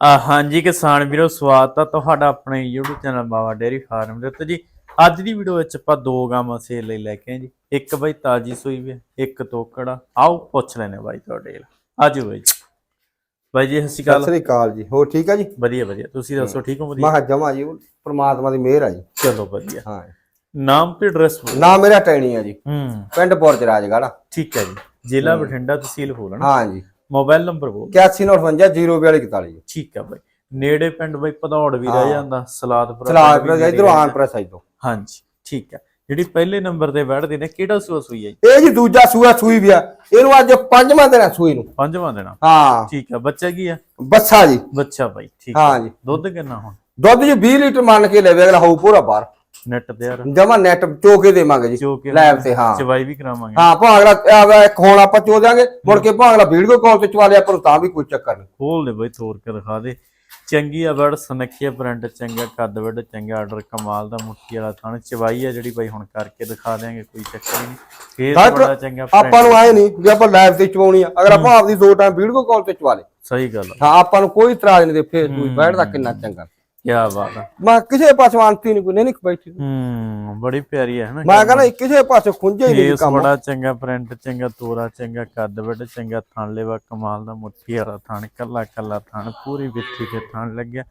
ਹਾਂਜੀ ਕਿਸਾਨ ਵੀਰੋ ਸਵਾਗਤ ਆ ਤੁਹਾਡਾ ਆਪਣੇ YouTube channel Bawa dairy farm ਦੇ ਉੱਤੇ ਜੀ। ਅੱਜ ਦੀ ਵੀਡੀਓ ਵਿੱਚ ਆਪਾਂ ਦੋ ਗਾਵਾਂ ਸੇਲ ਲਈ ਲੈ ਕੇ ਆਏ ਜੀ। ਇੱਕ ਬਈ ਤਾਜੀ ਸੂਈ ਵੀ ਇੱਕ ਤੋਕੜਾ। ਆਓ ਪੁੱਛ ਲੈਨੇ ਬਾਈ ਤੁਹਾਡੇ ਆਜੋ ਬਾਈ ਜੀ। ਬਾਈ ਜੀ ਸਤਿ ਸ਼੍ਰੀ ਸਤਿ ਅਕਾਲ ਸ੍ਰੀ ਅਕਾਲ ਜੀ। ਹੋਰ ਠੀਕ ਆ ਜੀ? ਵਧੀਆ ਵਧੀਆ। ਤੁਸੀਂ ਦੱਸੋ ਠੀਕ ਹੋ? ਮੈਂ ਵਧੀਆ ਕਿਹਾ ਜਮਾ ਜੀ ਪ੍ਰਮਾਤਮਾ ਦੀ ਮਿਹਰ ਆ ਜੀ। ਚਲੋ ਵਧੀਆ। ਹਾਂ। ਨਾਮ ਤੇ ਐਡਰੈਸ ਨਾ ਮੇਰਾ ਟੈਣੀ ਆ ਜੀ। ਹੂੰ। ਪਿੰਡ ਪੁਰਜ ਰਾਜਗੜਾ ਠੀਕ ਹੈ ਜੀ। ਜ਼ਿਲ੍ਹਾ ਬਠਿੰਡਾ ਤਹਿਸੀਲ ਫੂਲਣ। ਹਾਂ ਜੀ। ਮੋਬਾਈਲ ਨੰਬਰ ਬੋਲ। 8158 ਠੀਕ ਹੈ ਬਾਈ। ਨੇੜੇ ਪਿੰਡ ਬਈ ਭਦੌੜ ਵੀ ਰਹਿ ਜਾਂਦਾ ਸਲਾਦਪੁਰ ਸਲਾਦ ਪਰ ਇਧਰੋਂ ਆਣ ਪਰ ਸਾਈਡ। ਤੋਂ ਹਾਂਜੀ ਠੀਕ ਹੈ। ਜਿਹੜੀ ਪਹਿਲੇ ਨੰਬਰ ਤੇ ਬੈਠਦੇ ਨੇ ਕਿਹੜਾ ਸੂਆ ਸੂਈ ਹੈ ਇਹ ਜੀ ਦੂਜਾ ਸੂਆ ਸੂਈ ਵੀ ਆ। ਇਹਨੂੰ ਅੱਜ ਪੰਜਵਾਂ ਦਿਨ ਆ ਸੂਈ ਨੂੰ। ਪੰਜਵਾਂ ਦੇਣਾ। ਹਾਂ। ਠੀਕ ਹੈ ਬੱਚਾ ਕੀ ਆ? ਬੱਸਾ ਜੀ। ਬੱਚਾ ਬਾਈ ਠੀਕ ਹਾਂ ਜੀ। ਦੁੱਧ ਕਿੰਨਾ ਹੁਣ? ਦੁੱਧ ਜੀ 20 ਲੀਟਰ ਮੰਨ ਕੇ ਲੈਵੇ ਅਗਲਾ ਹੋਊ ਪੂਰਾ ਬਾਹਰ। ਨੈਟ ਤੇ ਯਾਰ ਜਮਾ ਨੈਟ ਚੋਕੇ ਦੇਵਾਂਗੇ ਜੀ ਲੈਬ ਤੇ ਹਾਂ। ਚਵਾਈ ਵੀ ਕਰਾਵਾਂਗੇ। ਹਾਂ ਭਾਂ ਅਗਲਾ ਆਹ ਇੱਕ ਹੁਣ ਆਪਾਂ ਚੋ ਦਿਆਂਗੇ ਮੁੜ ਕੇ ਭਾਂ ਅਗਲਾ ਵੀਡੀਓ ਕਾਲ ਤੇ ਚਵਾ ਲਿਆ ਪਰ ਤਾਂ ਵੀ ਕੋਈ ਚੱਕਰ ਨਹੀਂ। ਖੋਲ ਦੇ ਬਾਈ ਤੋੜ ਕੇ ਦਿਖਾ ਦੇ। ਚੰਗੀ ਆ ਬੜ ਸਨੱਖੀਆ ਪ੍ਰਿੰਟ ਚੰਗਾ ਕੱਦ ਵੱਡ ਚੰਗਾ ਆਰਡਰ ਕਮਾਲ ਦਾ ਮੁੱਠੀ ਵਾਲਾ ਥਣ। ਚਵਾਈ ਆ ਜਿਹੜੀ ਬਾਈ ਹੁਣ ਕਰਕੇ ਦਿਖਾ ਦਿਆਂਗੇ ਕੋਈ ਚੱਕਰ ਨਹੀਂ। ਫੇਰ ਬੜਾ ਚੰਗਾ ਆਪਾਂ ਨੂੰ ਆਏ ਨਹੀਂ ਵੀ ਆਪਾਂ ਲਾਈਵ ਤੇ ਚਵਾਉਣੀ ਆ। ਅਗਰ ਆਪਾਂ ਆਪਦੀ ਦੋ ਟਾਈਮ ਵੀਡੀਓ ਕਾਲ ਤੇ ਚਵਾ ਲੇ ਸਹੀ ਗੱਲ ਆ। ਹਾਂ ਆਪਾਂ ਨੂੰ ਕੋਈ ਇਤਰਾਜ਼ ਨਹੀਂ ਦੇ ਫੇਸਬੁੱਕ ਬੈਠਦਾ ਕਿੰਨਾ ਚੰਗਾ। ਕੀ ਬਾਤ ਆ। ਮੈਂ ਕਿਸੇ ਪਾਸੋਂ ਆਂਤੀ ਨਹੀਂ ਕੋਈ ਨਹੀਂ ਬੈਠੀ। ਹੂੰ ਬੜੀ ਪਿਆਰੀ ਹੈ ਹਨਾ ਮੈਂ ਕਹਿੰਦਾ ਕਿਸੇ ਪਾਸੇ ਖੁੰਝੇ ਹੀ ਨਹੀਂ ਕੰਮ। ਬੜਾ ਚੰਗਾ ਪ੍ਰਿੰਟ ਚੰਗਾ ਤੋਰਾ ਚੰਗਾ ਕੱਦ ਵੱਡ ਚੰਗਾ ਥਣ ਲੈਵਾ ਕਮਾਲ ਦਾ ਮੁੱਠੀ ਵਾਲਾ ਥਣ ਕੱਲਾ ਕੱਲਾ ਥਣ ਪੂਰੀ ਵਿੱਥੀ ਤੇ ਥਣ ਲੱਗਿਆ।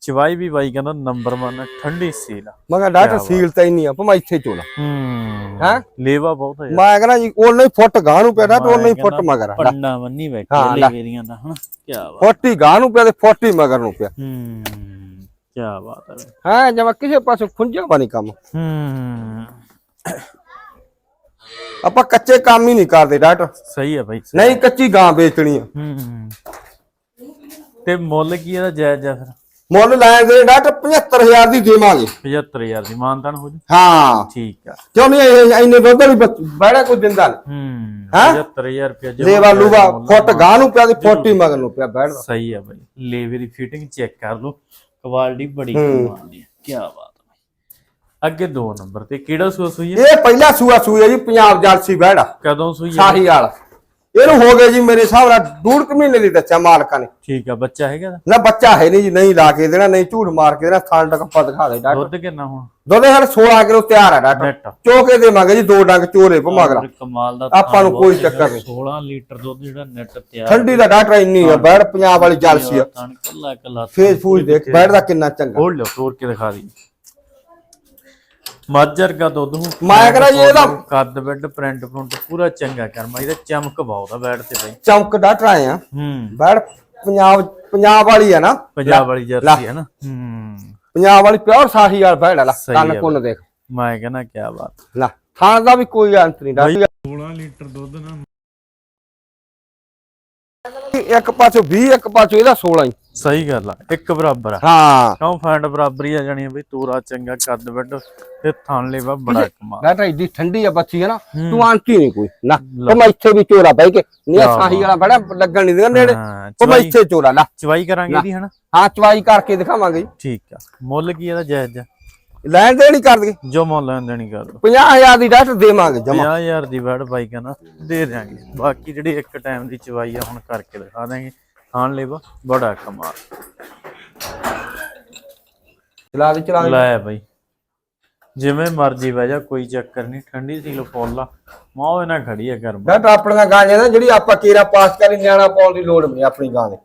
ਚਵਾਈ ਵੀ ਬਾਈ ਕਹਿੰਦਾ ਨੰਬਰ 1 ਠੰਡੀ ਸੀਲ ਮੈਂ ਕਹਿੰਦਾ ਡਾਕਟਰ ਸੀਲ ਤਾਂ ਹੀ ਨਹੀਂ ਆ ਪਰ ਮੈਂ ਇੱਥੇ ਚੋਲਾ। ਹੂੰ ਹੈਂ? ਲੇਵਾ ਬਹੁਤ ਹੈ। ਮੈਂ ਕਹਿੰਦਾ ਜੀ ਉਹ ਨਹੀਂ ਫੁੱਟ ਗਾਂ ਨੂੰ ਪਿਆ ਤੇ ਉਹ ਮੈਂ ਨਹੀਂ ਫੁੱਟ ਮਗਰ। ਪੰਡਾ ਬੰਨੀ ਹਾਂ, ਬੈਠੇ। ਲੇਵੇਰੀਆਂ ਦਾ ਹਨਾ। ਕੀ ਬਾਤ। ਫੁੱਟ ਹੀ ਗਾਂ ਨੂੰ ਪਿਆ ਤੇ ਫੁੱਟ ਹੀ ਮਗਰ ਨੂੰ ਪਿਆ। ਹੂੰ। ਕੀ ਬਾਤ ਹੈ। ਹਾਂ ਜਮਾ ਕਿਸੇ ਪਾਸੇ ਖੁੰਝਾ ਬਣੀ ਕੰਮ। ਹੂੰ। ਆਪਾਂ ਕੱਚੇ ਕੰਮ ਹੀ ਨਹੀਂ ਕਰਦੇ ਡਾਕਟਰ। ਸਹੀ ਹੈ ਬਾਈ ਨਹੀਂ ਕੱਚੀ ਗਾਂ ਵੇਚਣੀ ਆ। ਹੂੰ। ਤੇ ਮੁੱਲ ਕੀ ਇਹਦਾ ਜਾਇਜ਼ ਆ ਫਿਰ? ਮੁੱਲ ਲਾਇਆ ਦੇ ਡਾਕਟਰ 75000 ਦੀ ਦੇਵਾਂਗੇ। 75000 ਦੀ ਮਾਨਤਾਨ ਹੋ ਜੂ ਹਾਂ। ਠੀਕ ਆ। ਕਿਉਂ ਨਹੀਂ ਇਹ ਇੰਨੇ ਦੁੱਧ ਵੀ ਬੜਾ ਕੋਈ ਦਿੰਦਾ ਨੀ। ਹੂੰ ਹੈਂ? 75000 ਰੁਪਏ ਲੇਵਾ ਲੂਵਾ ਫੁੱਟ ਗਾਂ ਨੂੰ ਪਿਆ ਤੇ ਫੁੱਟ ਹੀ ਮਗਰ ਨੂੰ ਪਿਆ ਬੈਠਦਾ ਸਹੀ ਆ ਬਾਈ ਲੇਵੇ ਦੀ ਫਿਟਿੰਗ ਚੈੱਕ ਕਰ ਲਓ। ਕੁਆਲਿਟੀ ਬੜੀ ਕਮਾਲ ਦੀ ਹੈ ਕੀ ਬਾਤ ਹੈ ਅੱਗੇ ਦੋ ਨੰਬਰ ਤੇ ਕਿਹੜਾ ਸੂਆ ਸੂਈ ਹੈ ਇਹ ਪਹਿਲਾ ਸੂਆ ਸੂਆ ਜੀ ਪੰਜਾਬ ਜਲਸੀ ਬੈੜਾ ਕਦੋਂ ਸੂਈ ਹੈ ਸਾਹੀ ਵਾਲਾ। ਇਹਨੂੰ ਹੋ ਗਏ ਜੀ ਮੇਰੇ ਹਿਸਾਬ ਨਾਲ ਡੂਢ ਕੁ ਮਹੀਨੇ ਦੀ ਦੱਸਿਆ ਮਾਲਕਾਂ ਨੇ। ਠੀਕ ਆ ਬੱਚਾ ਹੈਗਾ ਇਹਦਾ? ਨਾ ਬੱਚਾ ਹੈ ਨਹੀਂ ਜੀ ਨਹੀਂ ਲਾ ਕੇ ਦੇਣਾ ਨਹੀਂ ਝੂਠ ਮਾਰ ਕੇ ਦੇਣਾ ਥਾਂ ਟੱਕਾ ਦਿਖਾ ਦੇ ਡਾਕਟਰ। ਦੁੱਧ ਕਿੰਨਾ ਹੁਣ? ਦੁੱਧ ਹਰ 16 ਕਿਲੋ ਤਿਆਰ ਹੈ ਡਾਕਟਰ। ਨੈਟ ਚੋਕੇ ਦੇਵਾਂਗੇ ਜੀ ਦੋ ਡੰਗ ਚੋਰੇ ਭਮਾਗਰਾ ਕਮਾਲ ਦਾ ਆਪਾਂ ਨੂੰ ਕੋਈ ਚੱਕਰ ਨਹੀਂ। 16 ਲੀਟਰ ਦੁੱਧ ਜਿਹੜਾ ਨੈਟ ਤਿਆਰ ਠੰਡੀ ਦਾ ਡਾਕਟਰ ਇੰਨੀ ਆ ਬੈੜ ਪੰਜਾਬ ਵਾਲੀ ਜਲਸੀ ਆ। ਕੱਲਾ ਕੱਲਾ ਫੇਸ ਫੂਸ ਦੇਖ ਬੈੜ ਦਾ ਕਿੰਨਾ ਚੰਗਾ। ਖੋਲ ਲਿਓ ਤੋੜ ਕੇ ਦਿਖਾ ਦੀ। ਮੱਝਰ ਦਾ ਦੁੱਧ ਨੂੰ ਮੈਂ ਕਹਿੰਦਾ ਜੀ ਇਹਦਾ। ਕੱਦ ਬੈੱਡ ਪ੍ਰਿੰਟ ਪ੍ਰਿੰਟ ਪੂਰਾ ਚੰਗਾ ਕਰਮਾ ਇਹਦਾ ਚਮਕ ਬਹੁਤ ਆ ਬੈਡ ਤੇ ਬਈ। ਚੌਂਕ ਡਾਕਟਰ ਆਏ ਆ। ਹੂੰ। ਬੈੜ ਪੰਜਾਬ ਪੰਜਾਬ ਵਾਲੀ ਆ ਨਾ। ਪੰਜਾਬ ਵਾਲੀ ਜਰਸੀ ਹੈ ਨਾ। ਹੂੰ। ਪੰਜਾਬ ਵਾਲੀ ਪਿਓਰ ਸਾਹੀ ਵਾਲ ਬੈੜ ਵਾਲਾ ਸਹੀ ਕੰਨ ਕੁੰਨ ਦੇਖ। ਮੈਂ ਕਹਿੰਦਾ ਕੀ ਬਾਤ। ਲੈ ਥਾਂ ਦਾ ਵੀ ਕੋਈ ਅੰਤ ਨਹੀਂ ਡਾਕਟਰ 16 ਲੀਟਰ ਦੁੱਧ ਨਾ ਇੱਕ ਪਾਸੋਂ 20 ਇੱਕ ਪਾਸੋਂ ਇਹਦਾ 16 ਹੀ। ਸਹੀ ਗੱਲ ਆ ਇੱਕ ਬਰਾਬਰ ਆ। ਹਾਂ। ਕਿਉਂ ਫੈਂਡ ਬਰਾਬਰੀ ਆ ਜਾਣੀ ਆ ਬਈ ਤੋਰਾ ਚੰਗਾ ਕੱਦ ਬੈੱਡ ਤੇ ਥਣ ਲੈਵਾ ਬੜਾ ਕਮਾਲ। ਡਾਕਟਰ ਇੱਡੀ ਠੰਡੀ ਆ ਬੱਚੀ ਹੈ ਨਾ ਤੂੰ ਆਂਟੀ ਨਹੀਂ ਕੋਈ ਨਾ ਤੇ ਮੈਂ ਇੱਥੇ ਵੀ ਚੋਰਾ ਬਹਿ ਕੇ ਨਹੀਂ ਸਾਹੀ ਵਾਲਾ ਬੜਾ ਲੱਗਣ ਨਹੀਂ ਦੇਗਾ ਨੇੜੇ ਉਹ ਮੈਂ ਇੱਥੇ ਚੋਰਾ ਲਾ। ਚਵਾਈ ਕਰਾਂਗੇ ਇਹਦੀ ਹਨਾ? ਹਾਂ ਚਵਾਈ ਕਰਕੇ ਦਿਖਾਵਾਂਗੇ। ਠੀਕ ਆ। ਮੁੱਲ ਕੀ ਇਹਦਾ ਜਾਇਜ਼? ਆ ਲੈਣ ਦੇਣ ਕਰ ਦਗੇ ਜੋ ਮੁੱਲ ਲੈਣ ਦੇਣੀ ਕਰ ਦੋ 50000 ਦੀ ਡਾਕਟਰ ਦੇਵਾਂਗੇ ਜਮਾ। 50000 ਦੀ ਵੜ ਬਾਈ ਕਹਿੰਦਾ ਦੇ ਦਿਆਂਗੇ। ਬਾਕੀ ਜਿਹੜੀ ਇੱਕ ਟਾਈਮ ਦੀ ਚਵਾਈ ਆ ਹੁਣ ਕਰਕੇ ਦਿਖਾ ਦਾਂਗੇ ਖਾਣ ਲੈਵਾ ਬੜਾ ਕਮਾਲ। ਚਲਾ ਦੇ ਚਲਾ ਦੇ। ਲੈ ਬਾਈ। ਜਿਵੇਂ ਮਰਜ਼ੀ ਬਹਿ ਜਾ ਕੋਈ ਚੱਕਰ ਨਹੀਂ ਠੰਡੀ ਸੀ ਲੋ ਫੋਲਾ ਮਾਂ ਇਹਨਾਂ ਖੜੀ ਆ ਗਰਮ। ਡਾਕਟਰ ਆਪਣੀਆਂ ਗਾਂਆਂ ਨਾ ਜਿਹੜੀ ਆਪਾਂ ਕੀਰਾ ਪਾਸ ਕਰੀ ਨਿਆਣਾ ਪਾਉਣ ਦੀ ਲੋੜ ਨਹੀਂ ਆਪਣੀ ਗਾਂ ਦੇ।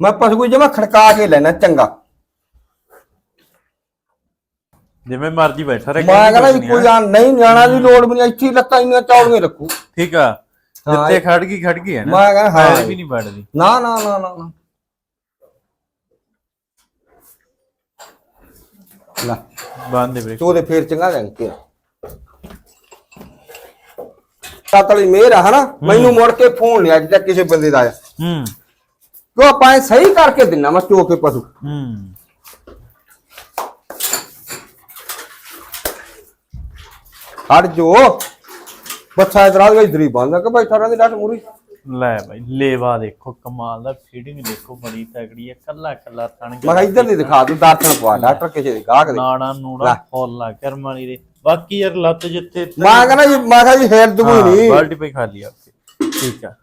ਮੈਂ ਪਸ਼ੂ ਜਮਾ ਖੜਕਾ ਕੇ ਲੈਣਾ ਚੰਗਾ। ਜਿਵੇਂ ਮਰਜ਼ੀ ਬੈਠਾ ਰਹੇ ਮੈਂ ਕਹਿੰਦਾ ਜੀ ਕੋਈ ਆ। ਨਹੀਂ ਨਿਆਣਾ ਦੀ ਲੋੜ ਵੀ ਨਹੀਂ ਇੱਥੇ ਹੀ ਲੱਤਾਂ ਇੰਨੀਆਂ ਚੌੜੀਆਂ ਰੱਖੂ। ਠੀਕ ਆ। ਜਿੱਥੇ ਖੜ ਗਈ ਖੜ ਗਈ ਹੈ ਨਾ। ਮੈਂ ਕਹਿੰਦਾ ਹਾਂ। ਪੈਰ ਵੀ ਨਹੀਂ ਵੜਦੀ ਨਾ ਨਾ ਨਾ ਨਾ ਨਾ। ਲੈ। ਬੰਦ ਦੇ ਵੀਰੇ ਤੂੰ ਉਹਦੇ ਫੇਰ ਚੰਗਾ ਲੈਣ ਕੇ ਸਾਤਲੀ ਮੇਰ ਆ ਹਨਾ? ਮੈਨੂੰ ਮੁੜ ਕੇ ਫੋਨ ਨਹੀਂ ਅੱਜ ਤੱਕ ਕਿਸੇ ਬੰਦੇ ਦਾ ਆਇਆ। ਹੂੰ। ਕਿਉਂ ਆਪਾਂ ਇਹ ਸਹੀ ਕਰਕੇ ਦਿੰਨਾ ਮੈਂ ਚੋ ਕੇ ਪਸ਼ੂ? ਹੂੰ। ਹਟ ਜੋ। ਬੱਚਾ ਗਿਆ ਇਧਰ ਹੀ ਬੰਦਾ ਕਿ ਬੈਠਾ ਰਹਿੰਦੇ ਡਾਟ ਮੂਰੀ। ਲੈ ਬਾਈ ਲੇਵਾ ਦੇਖੋ ਕਮਾਲ ਦਾ ਫੀਡਿੰਗ ਦੇਖੋ ਬੜੀ ਤਗੜੀ ਹੈ ਕੱਲਾ ਕੱਲਾ ਤਣ ਮੈਂ ਕਿਹਾ ਇੱਧਰ ਦੀ ਦਿਖਾ ਦੂੰ ਦਰਸ਼ਨ ਪਵਾ ਡਾਕਟਰ ਕਿਸੇ ਦੇ ਗਾਹਕ ਦੇ। ਨਾੜਾ ਨੂੜਾ ਫੁੱਲਾ ਕਰਮਾਲੀ ਦੇ। ਬਾਕੀ ਯਾਰ ਲੱਤ ਜਿੱਥੇ ਮੈਂ ਕਹਿੰਦਾ ਜੀ ਮੈਂ ਕਿਹਾ ਜੀ ਹੈਰ ਦੂਈ ਨਹੀਂ। ਬਾਲਟੀ ਪਈ ਖਾਲੀ ਆ ਆਪਕੇ ਠੀਕ ਆ।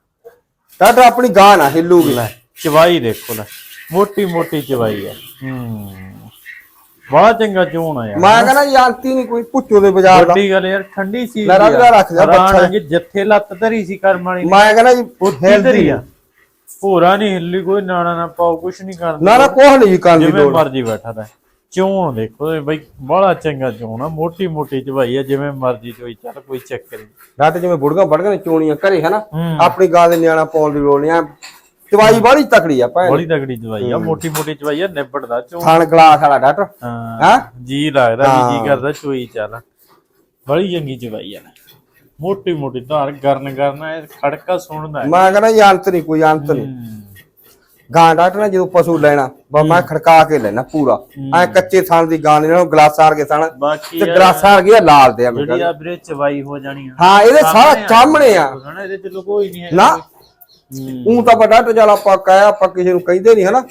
ਡਾਕਟਰ ਆਪਣੀ ਗਾਂ ਨਾ ਹਿੱਲੂਗੀ। ਲੈ ਚਵਾਈ ਦੇਖੋ ਲੈ। ਮੋਟੀ ਮੋਟੀ ਚਵਾਈ ਆ। ਹੂੰ। ਬੜਾ ਚੰਗਾ ਚੋਣ ਆ ਯਾਰ। ਮੈਂ ਕਹਿੰਦਾ ਯਾਂਤੀ ਨਹੀਂ ਕੋਈ ਪੁੱਛੋ ਦੇ ਬਾਜ਼ਾਰ ਦਾ। ਵੱਡੀ ਗੱਲ ਯਾਰ ਠੰਡੀ ਸੀ ਲੈ ਰੱਖ ਲੈ, ਰੱਖ ਲੈ, ਬੱਚਾ। ਜਿੱਥੇ ਲੱਤ ਧਰੀ ਸੀ ਕਰਮ ਵਾਲੀ ਨੇ, ਮੈਂ ਕਹਿੰਦਾ ਜੀ ਉੱਥੇ ਧਰੀ ਆ। ਭੋਰਾ ਨਹੀਂ ਹਿੱਲੀ ਕੋਈ ਨਾਣਾ ਨਾ ਪਾਓ ਕੁਛ ਨਹੀਂ ਕਰਦਾ। ਨਾ ਨਾ ਕੋਹ ਨਹੀਂ ਕਰਨ ਦੀ ਜਿਵੇਂ ਲੋੜ। ਮਰਜ਼ੀ ਬੈਠਾ ਤਾ ਚੋਣ ਦੇਖੋ ਇਹ ਬਈ ਬੜਾ ਚੰਗਾ ਚੋਣ ਆ ਮੋਟੀ ਮੋਟੀ ਚਵਾਈ ਆ ਜਿਵੇਂ ਮਰਜ਼ੀ ਚੋਈ ਚੱਲ ਕੋਈ ਚੱਕਰ ਨਹੀਂ। ਡਾਕਟਰ ਜਿਵੇਂ ਬੁੜਗਾ ਬੜਗਾ ਚੋਣੀਆਂ ਘਰੇ ਹਨਾ? ਹੂੰ। ਆਪਣੀ ਗਾਂ ਦੇ ਨਿਆਣਾ ਪਾਉਣ ਦੀ ਲੋੜ ਨਹੀਂ ਐ ਦਵਾਈ ਬਾਹਲੀ ਤਕੜੀ ਆ ਭੈਣ। ਬੜੀ ਤਗੜੀ ਚਵਾਈ ਆ ਮੋਟੀ ਮੋਟੀ ਚਵਾਈ ਆ ਨਿਬੜਦਾ ਚੋਣ ਥਣ ਗਲਾਸ ਵਾਲਾ ਡਾਕਟਰ। ਹਾਂ ਹਾਂ? ਜੀ ਲੱਗਦਾ ਵੀ ਜੀ ਕਰਦਾ ਚੋਈ ਚੱਲ। ਬੜੀ ਚੰਗੀ ਚਵਾਈ ਆ। ਮੋਟੀ ਮੋਟੀ ਧਾਰ ਗਰਨ ਕਰਨਾ ਇਹ ਖੜਕਾ ਸੁਣਦਾ। ਮੈਂ ਕਹਿੰਦਾ ਅੰਤ ਨਹੀਂ ਕੋਈ ਅੰਤ ਨਹੀਂ। ਗਾਂ ਡਾਕਟਰ ਨੇ ਜਦੋਂ ਪਸ਼ੂ ਲੈਣਾ ਬਸ ਮੈਂ ਖੜਕਾ ਕੇ ਲੈਣਾ ਪੂਰਾ। ਐ ਕੱਚੇ ਥਣ ਦੀ ਗਾਂ ਨੇ ਗਲਾਸਾਂ ਵਰਗੇ ਥਣ। ਬਾਕੀ ਤੇ ਗਲਾਸਾਂ ਵਰਗੇ ਲਾਲ ਦੇ ਆ ਮੈਂ ਜਿਹੜੀ ਆ ਵੀਰੇ ਚਵਾਈ ਹੋ ਜਾਣੀ ਆ। ਹਾਂ ਇਹਦੇ ਸਾਰਾ ਸਾਹਮਣੇ ਆ। ਹਨਾ ਇਹਦੇ ਚ ਲੁਕੋਈ ਨਹੀਂ ਹੈ ਨਾ ਉਹ ਤਾਂ ਬੜਾ ਚੱਲ ਆਪਾਂ ਕਹਿਆ ਆਪਾਂ ਕਿਸੇ ਨੂੰ ਕਹਿੰਦੇ ਨਹੀਂ ਹਨਾ?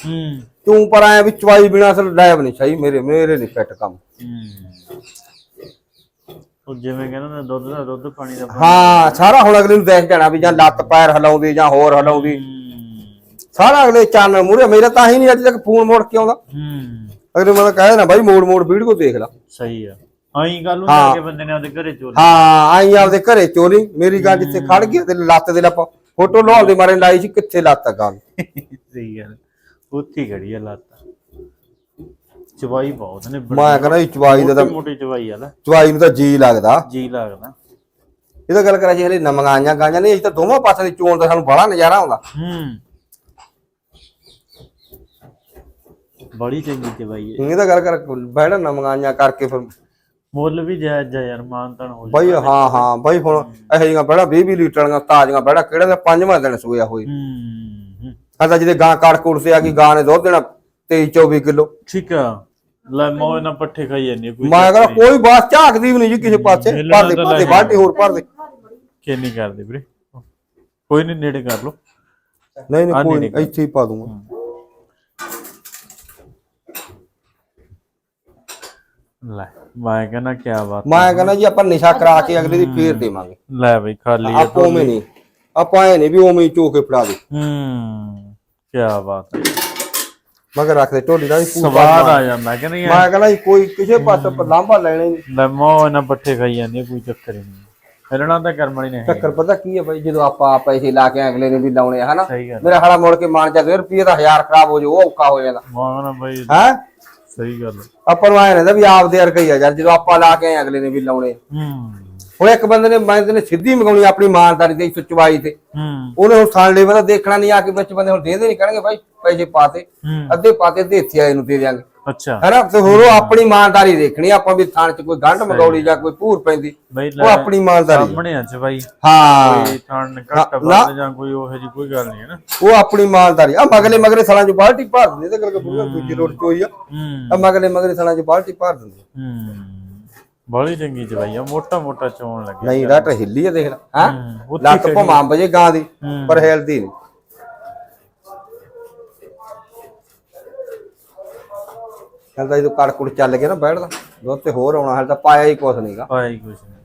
ਤੂੰ ਪਰ ਆਇਆ ਵੀ ਚਵਾਈ ਬਿਨਾ ਅਸਲ ਡਾਇਬ ਨਹੀਂ ਸਹੀ ਮੇਰੇ ਮੇਰੇ ਨਹੀਂ ਫਿੱਟ ਕੰਮ। ਹੂੰ। ਉਹ ਜਿਵੇਂ ਕਹਿੰਦਾ ਨਾ ਦੁੱਧ ਦਾ ਦੁੱਧ ਪਾਣੀ ਦਾ ਪਾਣੀ। ਹਾਂ ਸਾਰਾ ਹੁਣ ਅਗਲੇ ਨੂੰ ਦੇਖ ਜਾਣਾ ਵੀ ਜਾਂ ਲੱਤ ਪੈਰ ਹਲਾਉਂਦੀ ਜਾਂ ਹੋਰ ਹਲਾਉਂਦੀ। ਸਾਰਾ ਅਗਲੇ ਚੰਨ ਮੂਰੇ ਮੇਰਾ ਤਾਂ ਹੀ ਨਹੀਂ ਅੱਜ ਤੱਕ ਫੋਨ ਮੋੜ ਕੇ ਆਉਂਦਾ। ਅਗਲੇ ਮੈਨੂੰ ਕਹੇ ਨਾ ਬਾਈ ਮੋੜ ਮੋੜ ਵੀਡੀਓ ਦੇਖ ਲੈ। ਸਹੀ ਆ। ਆਈ ਗੱਲ ਨੂੰ ਜਾ ਕੇ ਬੰਦੇ ਨੇ ਉਹਦੇ ਘਰੇ ਚੋਰੀ ਹਾਂ ਆਈ ਆਪਦੇ ਘਰੇ ਚੋਲੀ ਮੇਰੀ ਗੱਲ ਜਿੱਥੇ ਖੜ ਗਈ ਤੇ ਲੱਤ ਦੇ ਲੱਪ ਫੋਟੋ ਲਾਉਣ ਦੇ ਮਾਰੇ ਲਾਈ ਸੀ ਕਿੱਥੇ ਲੱਤ ਗੱਲ ਸਹੀ ਗੱਲ ਉੱਥੇ ਖੜੀ ਆ ਲੱਤ। ਚਵਾਈ ਬਹੁਤ ਨੇ ਮੈਂ ਕਹਿੰਦਾ ਇਹ ਚਵਾਈ ਦਾ ਤਾਂ ਮੋਟੀ ਚਵਾਈ ਆ ਲੈ ਚਵਾਈ ਨੂੰ ਤਾਂ ਜੀ ਲੱਗਦਾ। ਜੀ ਲੱਗਦਾ। ਇਹ ਤਾਂ ਗੱਲ ਕਰਾਂ ਜੀ ਹਲੇ ਨਮਗਾਈਆਂ ਗਾਈਆਂ ਨੇ ਇਹ ਤਾਂ ਦੋਵਾਂ ਪਾਸਿਆਂ ਦੀ ਚੋਣ ਦਾ ਸਾਨੂੰ ਬੜਾ ਨਜ਼ਾਰਾ ਆਉਂਦਾ। ਹੂੰ। ਬੜੀ ਚੰਗੀ ਚਵਾਈ ਹੈ। ਇਹ ਤਾਂ ਗੱਲ ਕਰ ਬੈਠਾ ਨਮਗਾਈਆਂ ਕਰਕੇ ਫਿਰ ਮੁੱਲ ਵੀ ਜਾਇਜ਼ ਆ ਯਾਰ ਮਾਨਤਨ ਹੋ ਬਾਈ ਹਾਂ ਹਾਂ ਬਾਈ ਹੁਣ ਇਹੋ ਜਿਹੀਆਂ ਬੜਾ 20 20 ਲੀਟਰ ਦੀਆਂ ਤਾਜ਼ੀਆਂ ਬੜਾ ਕਿਹੜਾ ਦਾ ਪੰਜਵਾਂ ਦਿਨ ਸੋਇਆ ਹੋਈ? ਹੂੰ ਹੂੰ। ਕਹਿੰਦਾ ਜਿਹਦੇ ਗਾਂ ਕਾੜ ਕੂੜ ਤੇ ਆ ਗਈ ਗਾਂ ਨੇ ਦੁੱਧ ਦੇਣਾ 23 24 ਕਿਲੋ। ਠੀਕ ਆ। ਲੈ ਮੋਏ ਨਾ ਪੱਠੇ ਖਾਈ ਜਾਂਦੀ ਕੋਈ ਮੈਂ ਕਹਿੰਦਾ ਕੋਈ ਬਾਤ ਝਾਕਦੀ ਵੀ ਨਹੀਂ ਜੀ ਕਿਸੇ ਪਾਸੇ। ਹਿੱਲਣਾ ਭਰਦੇ ਤਾਂ ਭਰਦੇ ਲੈ ਬਾਲਟੀ ਹੋਰ ਭਰਦੇ ਕਿ ਨਹੀਂ ਕਰਦੇ ਵੀਰੇ। ਕੋਈ ਨਹੀਂ ਨੇੜੇ ਕਰ ਲੋ ਨਹੀਂ ਨਹੀਂ ਕੋਈ ਇੱਥੇ ਹੀ ਪਾ ਦੂੰਗਾ। ਲੈ ਮੈਂ ਕਹਿੰਦਾ ਕੀ ਬਾਤ ਮੈਂ ਕਹਿੰਦਾ ਜੀ ਆਪਾਂ ਨਿਸ਼ਾ ਕਰਾ ਕੇ ਅਗਲੇ ਦੀ ਫੇਰ ਦੇਵਾਂਗੇ। ਲੈ ਬਈ ਖਾਲੀ ਆ ਆਪਾਂ ਉਵੇਂ ਨਹੀਂ ਆਪਾਂ ਐ ਨਹੀਂ ਵੀ ਉਵੇਂ ਹੀ ਚੋਕੇ ਫੜਾ ਦੇ। ਹੂੰ ਕੀ ਬਾਤ ਹੈ। ਮਗਰ ਰੱਖ ਦੇ ਢੋਲੀ ਦਾ ਵੀ ਪੂਰਾ ਸਵਾਦ ਆ ਜਾਂਦਾ ਕਿ ਨਹੀਂ ਮੈਂ ਕਹਿੰਦਾ ਜੀ ਕੋਈ ਕਿਸੇ ਪਾਸੇ ਲਾਂਭਾ ਲੈਣਾ ਨਹੀਂ ਲੈ ਮੋਏ ਨਾ ਪੱਠੇ ਖਾਈ ਜਾਂਦੀ ਕੋਈ ਚੱਕਰ ਨਹੀਂ। ਹਿਲਣਾ ਤਾਂ ਕਰਮ ਵਾਲੀ ਨੇ ਚੱਕਰ ਪਤਾ ਕੀ ਹੈ ਬਾਈ ਜਦੋਂ ਆਪਾਂ ਪੈਸੇ ਲਾ ਕੇ ਅਗਲੇ ਨੇ ਵੀ ਲਾਉਣੇ ਹਨਾ? ਮੇਰਾ ਹਾਲਾ ਮੁੜ ਕੇ ਮਾਨ ਜਾ 2 ਰੁਪਏ ਦਾ 1000 ਖਰਾਬ ਹੋ ਜਾਊ ਉਹ ਔਕਾ ਹੋ ਜਾਂਦਾ। ਮੋਏ ਨਾ ਬਈ ਹੈ? ਸਹੀ ਗੱਲ ਆਪਾਂ ਨੂੰ ਆਏ ਰਹਿੰਦਾ ਵੀ ਆਪਦੇ ਵਰਗਾ ਹੀ ਆ ਯਾਰ ਜਦੋਂ ਆਪਾਂ ਲਾ ਕੇ ਆਏ ਅਗਲੇ ਨੇ ਵੀ ਲਾਉਣੇ। ਹੂੰ। ਹੁਣ ਇੱਕ ਬੰਦੇ ਨੇ ਮੈਂ ਨੇ ਸਿੱਧੀ ਮੰਗਾਉਣੀ ਆਪਣੀ ਇਮਾਨਦਾਰੀ ਤੇ ਸੁਚਵਾਈ ਤੇ। ਹੂੰ। ਉਹਨੇ ਹੁਣ ਥਾਣ ਲੈਵਲ ਦਾ ਦੇਖਣਾ ਨਹੀਂ ਆ ਕੇ ਵਿੱਚ ਬੰਦੇ ਹੁਣ ਦੇ ਦੇ ਨਹੀਂ ਕਹਿਣਗੇ ਬਾਈ ਪੈਸੇ ਪਾਤੇ ਅੱਧੇ ਪਾਤੇ ਅੱਧੇ ਇੱਥੇ ਆਏ ਨੂੰ ਦੇ ਦਿਆਂਗੇ। ਅੱਛਾ। ਹੈਨਾ ਤੇ ਹੋਰ ਉਹ ਆਪਣੀ ਇਮਾਨਦਾਰੀ ਦੇਖਣੀ ਆਪਾਂ ਵੀ ਥਾਣ 'ਚ ਕੋਈ ਗੰਢ ਮਗੌੜੀ ਜਾਂ ਕੋਈ ਭੂਰ ਪੈਂਦੀ ਬਈ ਉਹ ਆਪਣੀ ਇਮਾਨਦਾਰੀ ਆ। ਸਾਹਮਣੇ ਆ ਚ ਬਾਈ। ਹਾਂ। ਕੋਈ ਠੰਡ ਘੱਟ। ਵੱਧ ਜਾਂ ਕੋਈ ਉਹੋ ਜੀ ਕੋਈ ਗੱਲ ਨਹੀਂ ਹੈ ਨਾ। ਉਹ ਆਪਣੀ ਇਮਾਨਦਾਰੀ। ਆ ਮਗਲੇ ਮਗਲੇ ਸਾਲਾਂ 'ਚ ਬਾਲਟੀ ਭਰ ਦਿੰਦੇ ਤੇ ਕਰਕੇ ਬੁਗਾ ਦੂਜੀ ਰੋਡ ਚੋਈ ਆ। ਹੂੰ। ਆ ਮਗਲੇ ਮਗਲੇ ਸਾਲਾਂ 'ਚ ਬਾਲਟੀ ਭਰ ਦਿੰਦੇ ਹੂੰ। ਬੜੀ ਚੰਗੀ ਚ ਬਾਈ ਆ ਮੋਟਾ ਮੋਟਾ ਚੋਣ ਲੱਗੇ। ਨਹੀਂ ਰਾਟ ਹਿੱਲੀ ਆ ਦੇਖ ਲੈ ਹਾਂ? ਹੂੰ, ਉੱਥੇ ਲੱਕ ਭਮਾਂ ਵਜੇ ਗਾਂ ਦੀ। ਪਰ ਹਿਲਦੀ ਨਹੀਂ। ਕਹਿੰਦਾ ਜਦੋਂ ਕੜ ਕੁੜ ਚੱਲ ਗਿਆ ਨਾ ਬੈਠਦਾ ਦੁੱਧ ਤੇ ਹੋਰ ਆਉਣਾ ਹਾਲੇ ਤਾਂ ਪਾਇਆ ਹੀ ਕੁਛ ਨਹੀਂਗਾ ਪਾਈ ਕੁਛ ਨਹੀਂ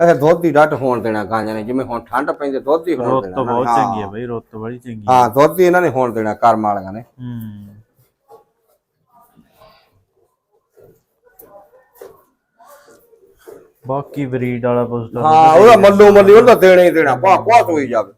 ਇਹ ਦੁੱਧ ਦੀ ਡੱਟ ਹੋਣ ਦੇਣਾ ਗਾਂਜਾਂ ਨੇ ਜਿਵੇਂ ਹੁਣ ਠੰਡ ਪੈਂਦੀ ਦੁੱਧ ਹੀ ਹੋਣ ਰੁੱਤ ਦੇਣਾ। ਬਹੁਤ ਹਾਂ। ਚੰਗੀ ਹੈ ਬਾਈ ਰੁੱਤ ਬੜੀ ਚੰਗੀ ਹੈ ਹਾਂ ਦੁੱਧ ਹੀ ਇਹਨਾਂ ਨੇ ਹੋਣ ਦੇਣਾ ਕਰਮ ਵਾਲਿਆਂ ਨੇ। ਹੂੰ। ਬਾਕੀ ਬਰੀਡ ਵਾਲਾ ਪੁੱਛਦਾ ਹਾਂ ਉਹਦਾ ਮੱਲੋ ਮੱਲੀ ਉਹਦਾ ਦੇਣਾ ਹੀ ਦੇਣਾ ਪਾ ਪਾ ਹੋਈ ਜਾਵੇ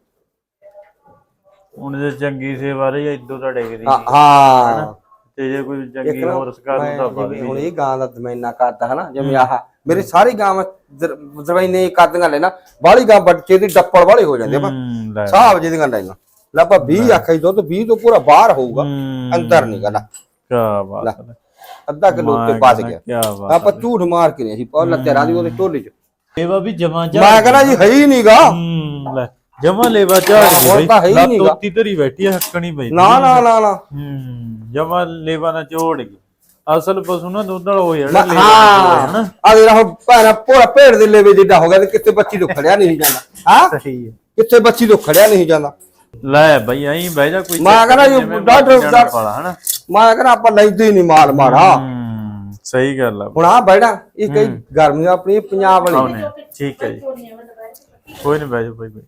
ਹੁਣ ਜੇ ਚੰਗੀ ਸੇਵਾ ਰਹੀ ਇਦੋਂ ਤਾਂ ਡਿੱਗਦੀ ਹਾਂ ਹਾਂ। ਤੇ ਜੇ ਕੋਈ ਚੰਗੀ ਨਾ ਹੋਰ ਸਕਾ ਮੈਂ ਤਾਂ ਜਿਵੇਂ ਹੁਣ ਇਹ ਗਾਂ ਦਾ ਦਮੈਨਾ ਕਰਦਾ ਹਨਾ ਜਿਵੇਂ ਆਹ ਮੇਰੇ ਸਾਰੀ ਗਾਂ ਦਰਵੈਨੇ ਕਰਦੀਆਂ ਲੈ ਨਾ ਬਾਹਲੀ ਗਾਂ ਬੱਚੇ ਦੀ ਡੱਪੜ ਵਾਲੇ ਹੋ ਜਾਂਦੇ ਆ ਹੂੰ ਲੈ। ਸਾਹਬ ਜਿਹਦੀਆਂ ਲੈਣਾ ਲੱਪਾ 20 ਆਖਾਈ ਦੁੱਧ 20 ਤੋਂ ਪੂਰਾ ਬਾਹਰ ਹੋਊਗਾ ਅੰਦਰ ਨਹੀਂ ਗਲਾ ਕੀ ਬਾਤ ਹੈ। ਅੱਧਾ ਕਿਲੋ ਉੱਤੇ ਬਚ ਗਿਆ। ਆਪਾਂ ਝੂਠ ਮਾਰ ਕੇ ਨਹੀਂ ਅਸੀਂ ਪਹਿਲਾਂ ਤੇਰਾ ਦੀ ਉਹਦੇ ਢੋਲੀ ਚ। ਸੇਵਾ ਵੀ ਜਮਾ ਜਾ ਮੈਂ ਕਹਿੰਦਾ ਜੀ ਹੈ ਹੀ ਨਹੀਂਗਾ ਲੈ। ਜਮਾ ਲੈਵਾ ਝਾੜ ਹਾਂ, ਹੁਣ ਤਾਂ ਹੈ ਹੀ ਲੱਤ। ਉੱਤੀ ਧਰੀ ਬੈਠੀ ਹੈ ਹੱਕਣੀ ਪਈ ਨਾ ਨਾ ਨਾ ਨਾ। ਹੂੰ ਜਮਾ ਲੈਵਾ ਨਾ ਝੋੜ ਗਈ। ਅਸਲ ਪਸ਼ੂ ਨਾ ਦੁੱਧ ਵਾਲਾ ਹੋ ਜਾਣਾ ਹਾਂ ਆ ਜਿਹੜਾ ਹੁਣ ਭੈਣਾ ਪੂਰਾ ਭੇਡ ਦੇ ਲੇਵੇ ਜਿੱਡਾ ਹੋ ਗਿਆ ਤੇ ਕਿੱਥੇ ਬੱਚੀ ਤੋਂ ਖੜਿਆ ਨਹੀਂ ਜਾਂਦਾ। ਹਾਂ? ਸਹੀ ਹੈ। ਕਿੱਥੇ ਬੱਚੀ ਤੋਂ ਖੜਿਆ ਨਹੀਂ ਜਾਂਦਾ। ਲੈ ਬਈ ਐਂ ਬਹਿ ਜਾ ਕੋਈ ਮੈਂ ਕਹਿੰਦਾ ਜਿਵੇਂ ਡਾਕਟਰ- ਹਨਾ। ਮੈਂ ਕਹਿੰਦਾ ਆਪਾਂ ਲੈਂਦੇ ਹੀ ਨਹੀਂ ਮਾਲ ਮਾਰਾ ਹੂੰ। ਸਹੀ ਗੱਲ ਆ। ਹੁਣ ਆ ਬੈੜਾ ਇਹ ਕਈ ਗਰਮੀਆਂ ਆਪਣੀ ਪੰਜਾਬ ਵਾਲੀ। ਠੀਕ ਹੈ ਜੀ। ਕੋਈ ਨਹੀਂ ਬਹਿ ਬਾਈ ਬਾਈ।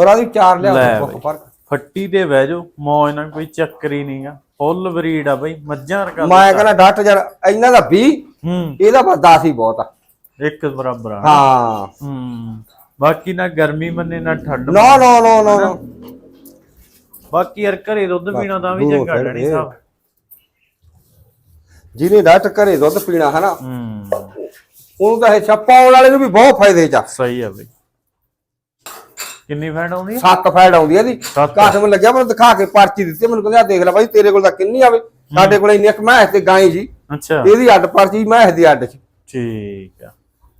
ਔਰ ਆਦੀ ਚਾਰ ਲੈ ਲਿਆ ਬਈ। ਫ਼ਰਕ। ਫੱਟੀ ਤੇ ਬਹਿ ਜਾਓ। ਮੌਜ ਨਾਲ ਕੋਈ ਚੱਕਰ ਹੀ ਨਹੀਂਗਾ ਫੁੱਲ ਬਰੀਡ ਆ ਬਾਈ ਮੱਝਾਂ ਰਕਾ ਮੈਂ ਕਹਿੰਦਾ ਡੱਟ ਯਾਰ ਇਹਨਾਂ ਦਾ 20 ਹੂੰ। ਇਹਦਾ ਬਸ 10 ਹੀ ਬਹੁਤ ਆ। ਇੱਕ ਬਰਾਬਰ ਆ। ਹਾਂ। ਹੂੰ। ਬਾਕੀ ਨਾ ਗਰਮੀ ਮੰਨੇ ਨਾ ਠੰਡ ਨੋ ਨੋ ਨੋ ਨੋ ਨੋ। ਬਾਕੀ ਯਾਰ ਘਰੇ ਦੁੱਧ ਪੀਣਾ ਤਾਂ ਵੀ ਦੂਰੋਂ ਚੰਗਾ ਡੈਡੀ ਇਹ। ਸਾਹਿਬ। ਜਿਹਨੇ ਡੱਟ ਘਰੇ ਦੁੱਧ ਪੀਣਾ ਹੈ ਨਾ ਹੂੰ। ਉਹਨੂੰ ਤਾਂ ਇਹ ਛੱਪਾਉਣ ਵਾਲੇ ਨੂੰ ਵੀ ਬਹੁਤ ਫਾਇਦੇ ਚ ਆ। ਸਹੀ ਆ ਬਈ। ਕਿੰਨੀ ਫੈਟ ਆਉਂਦੀ ਆ ਸੱਤ ਫੈਡ ਆਉਂਦੀ ਆ ਦੀ ਸੱਤ। ਕਾਸਮ ਲੱਗਿਆ ਮੈਨੂੰ ਦਿਖਾ ਕੇ ਪਰਚੀ ਦਿੱਤੀ ਮੈਨੂੰ ਕਹਿੰਦਾ ਦੇਖ ਲੈ ਬਾਈ ਤੇਰੇ ਕੋਲ ਤਾਂ ਕਿੰਨੀ ਆਵੇ। ਸਾਡੇ ਕੋਲ ਇੰਨੀ ਇੱਕ ਮੈਂ ਤੇ ਗਾਂ ਜੀ। ਅੱਛਾ। ਇਹਦੀ ਅੱਡ ਪਰਚੀ ਮੈਂ ਦੀ ਅੱਡ ਚ ਠੀਕ ਆ।